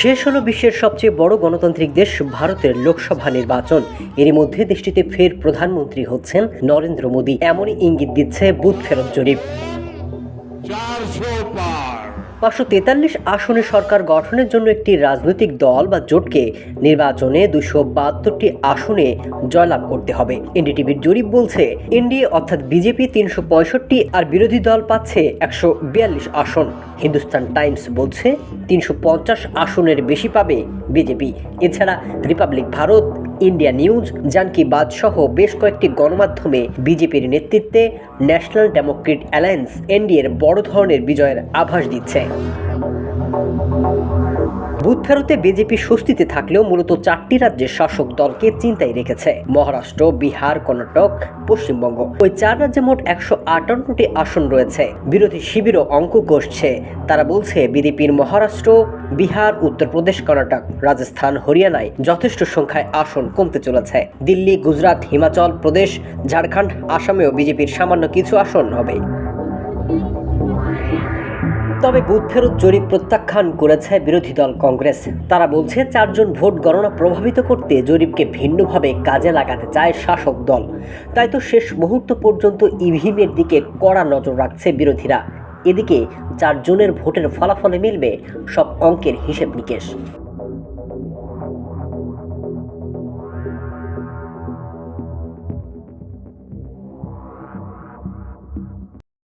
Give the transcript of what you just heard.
শেষ হলো বিশ্বের সবচেয়ে বড় গণতান্ত্রিক দেশ ভারতের লোকসভা নির্বাচন। এরই মধ্যে দেশটিতে ফের প্রধানমন্ত্রী হচ্ছেন নরেন্দ্র মোদী। এমনই ইঙ্গিত দিচ্ছে বুথ ফেরত জরিপ। চার সौ পার। পাঁচশো তেতাল্লিশ আসনে সরকার গঠনের জন্য একটি রাজনৈতিক দল বা জোটকে নির্বাচনে দুশো বাহাত্তরটি আসনে জয়লাভ করতে হবে। এনডিটিভির জরিপ বলছে, এনডিএ অর্থাৎ বিজেপি তিনশো পঁয়ষট্টি আর বিরোধী দল পাচ্ছে একশো বিয়াল্লিশ আসন। হিন্দুস্তান টাইমস বলছে তিনশো পঞ্চাশ আসনের বেশি পাবে বিজেপি। এছাড়া Republic Bharat, India news, Janki বাদ সহ বেশ কয়েকটি গণমাধ্যমে বিজেপির নেতৃত্বে ন্যাশনাল ডেমোক্রেট অ্যালায়েন্স, এনডিএর বড় ধরনের বিজয়ের আভাস দিচ্ছে। বুথ ফেরতে বিজেপি স্বস্তিতে থাকলেও মূলত চারটি রাজ্যের শাসক দলকে চিন্তায় রেখেছে। মহারাষ্ট্র, বিহার, কর্ণাটক, পশ্চিমবঙ্গ। ওই চার রাজ্যে মোট একশো আটান্নটি আসন রয়েছে। বিরোধী শিবিরও অঙ্ক কষছে তারা বলছে বিজেপির মহারাষ্ট্র, বিহার, উত্তরপ্রদেশ, কর্ণাটক, রাজস্থান, হরিয়ানায় যথেষ্ট সংখ্যায় আসন কমতে চলেছে। দিল্লি, গুজরাট, হিমাচল প্রদেশ, ঝাড়খণ্ড, আসামেও বিজেপির সামান্য কিছু আসন হবে। তবে বুথ ফেরত জরিপ প্রত্যাখ্যান করেছে বিরোধী দল কংগ্রেস। তারা বলছে, চারজন ভোট গণনা প্রভাবিত করতে জরিপকে ভিন্নভাবে কাজে লাগাতে চায় শাসক দল। তাই তো শেষ মুহূর্ত পর্যন্ত ইভিএমের দিকে কড়া নজর রাখছে বিরোধীরা। এদিকে চারজনের ভোটের ফলাফলে মিলবে সব অঙ্কের হিসেব নিকেশ।